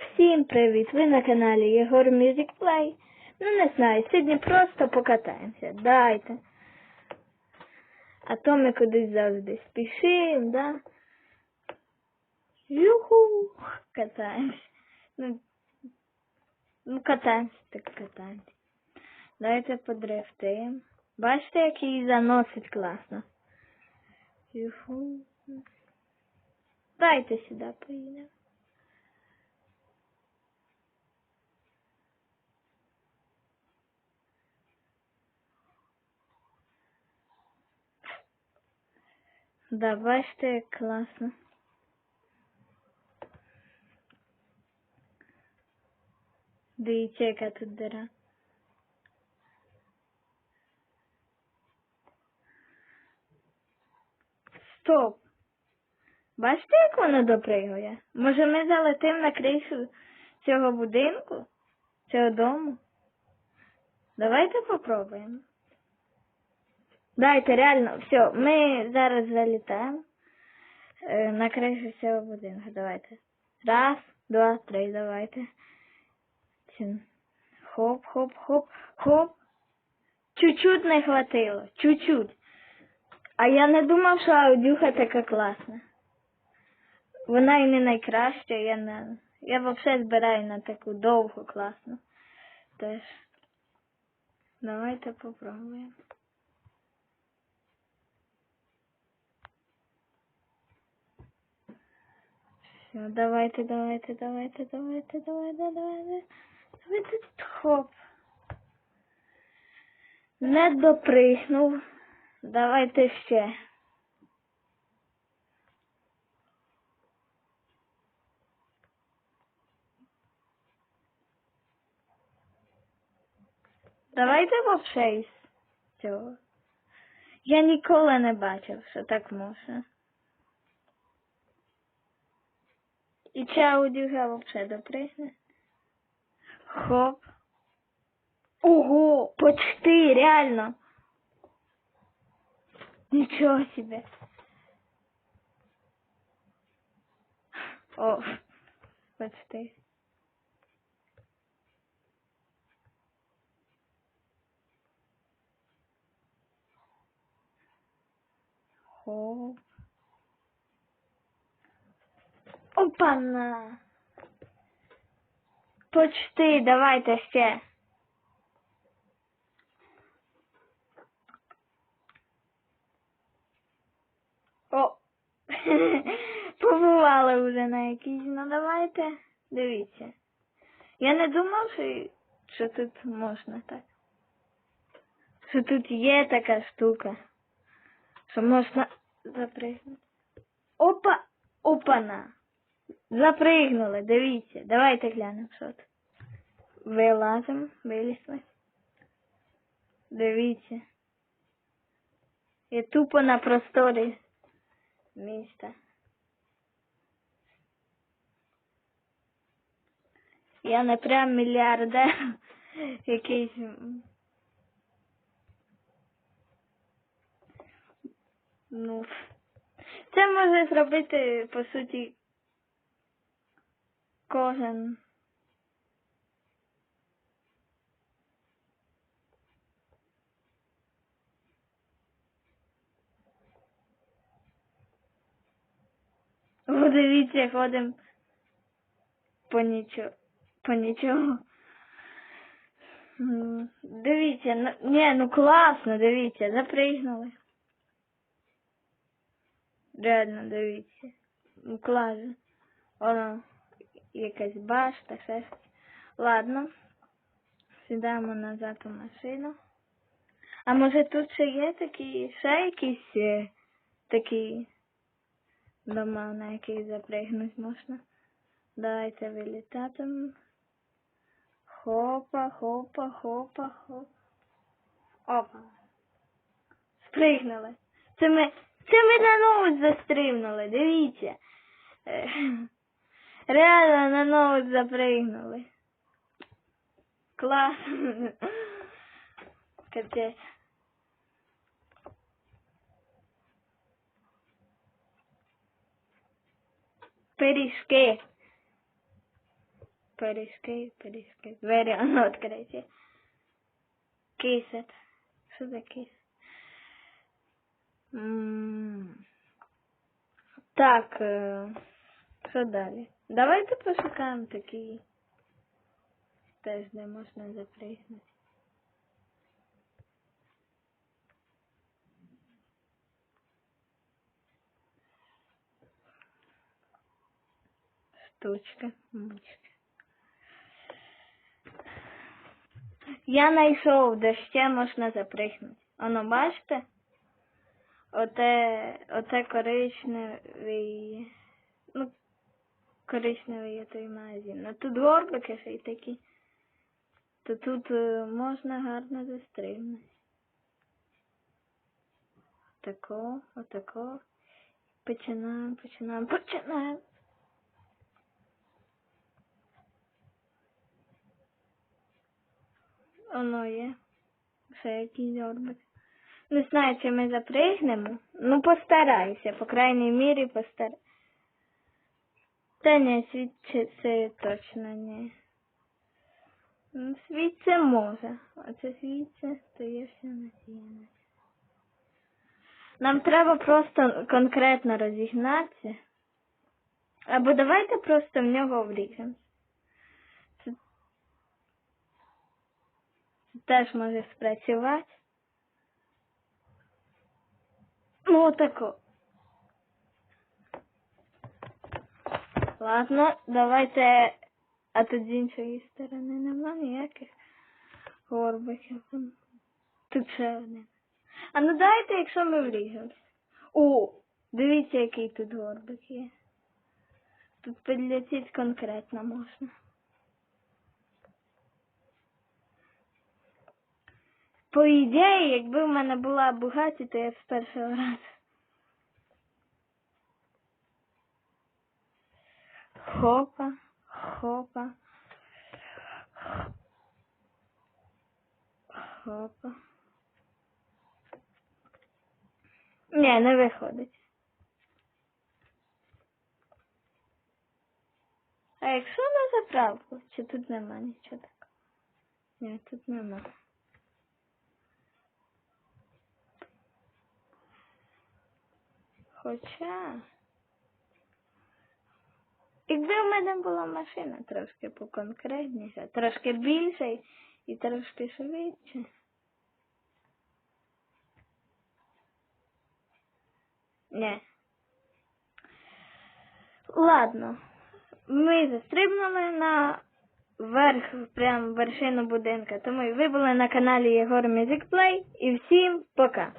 Всім привіт! Ви на каналі Єгор Music Play. Ну не знаю, сьогодні просто покатаємося. Дайте. А то ми кудись завжди спішимо, да? Юху! Катаємося. Ну, ну катаємося, так катаємося. Давайте подрифтуємо. Бачите, як її заносить класно. Юху. Дайте сюди поїдемо. Да, бачите, класно. Дивіться, яка тут дира. Стоп! Бачите, як воно допригує? Може ми залетимо на кришу цього будинку? Цього дому? Давайте попробуємо. Дайте, реально, все, ми зараз залітаємо е, на кришу цього будинку. Давайте. Раз, два, три, давайте. Хоп, хоп, хоп, хоп. Чуть-чуть не хватило. Чуть-чуть. А я не думав, що аудюха така класна. Вона і не найкраща, я не. Я взагалі збираю на таку довгу класну. Теж. Давайте попробуємо. Все, давайте, давайте, давайте, давайте, давайте, давайте. Давайте хоп. Не допригнув. Давайте ще. Давайте із цього. Я ніколи не бачив, що так можна. І ця аудюга вообще допригне. Хоп. Ого, почти, реально. Нічого себе. О, почти. Хоп. Опана. Почти, давайте ще. О, побували вже на якійсь, ну давайте, дивіться. Я не думав, що, що тут можна так. Що тут є така штука, що можна запригнути. Опа, опана. Запригнули, дивіться. Давайте глянемо, що тут. Вилазимо, вилізли. Дивіться. Я тупо на просторі міста. Я не прям мільярдер якийсь. Ну, це може зробити, по суті, кожен. О, дивіться, по нічого. По нічого. Дивіться, ну, ні, ну класно, дивіться, запригнули. Реально, дивіться. Ну, класно. Воно якась башта, щось. Ладно. Сідаємо назад у машину. А може тут ще є такі, ще якісь е, такі дома, на яких запригнути можна? Давайте вилітатимемо. Хопа, хопа, хопа, хоп. Опа. Спригнули. Це ми, це ми на ноут застрибнули, дивіться. Е, Реально на ноут запригнули. Клас. Капець. Пиріжки. Пиріжки, пиріжки. Двері воно відкриті. Кисет. Що за кисет? Так, е, що далі? Давайте пошукаємо такі. Теж де можна запригнути. Штучка, мучка. Я знайшов, де ще можна запригнути. Оно бачите? Оте, оте коричневий, коричневий той магазин. А тут горбики ще й такі. То тут е, можна гарно застрибнути. Тако, отако. Починаємо, починаємо, починаємо. Воно є. Ще якийсь горбик. Не знаю, чи ми запригнемо. Ну, постарайся, по крайній мірі постарайся. Та ні, світ це точно ні. Ну, це може. А це це, то є все надійно. Нам треба просто конкретно розігнатися. Або давайте просто в нього вліземо. Це, це теж може спрацювати. Ну, отако. Ладно, давайте. А тут з іншої сторони нема ніяких горбиків. Тут ще один. А ну дайте, якщо ми вліземося. О, дивіться, який тут горбик є. Тут підлетіти конкретно можна. По ідеї, якби в мене була Бугаті, то я з першого разу. Хопа, хопа. Хопа. Ні, не виходить. А якщо на заправку, чи тут нема нічого такого? Ні, тут нема. Хоча. Якби в мене була машина трошки поконкретніша, трошки більша і трошки швидше. Ні. Ладно. Ми застрибнули на верх, прям вершину будинка. Тому ви були на каналі Єгор Music Play. І всім пока!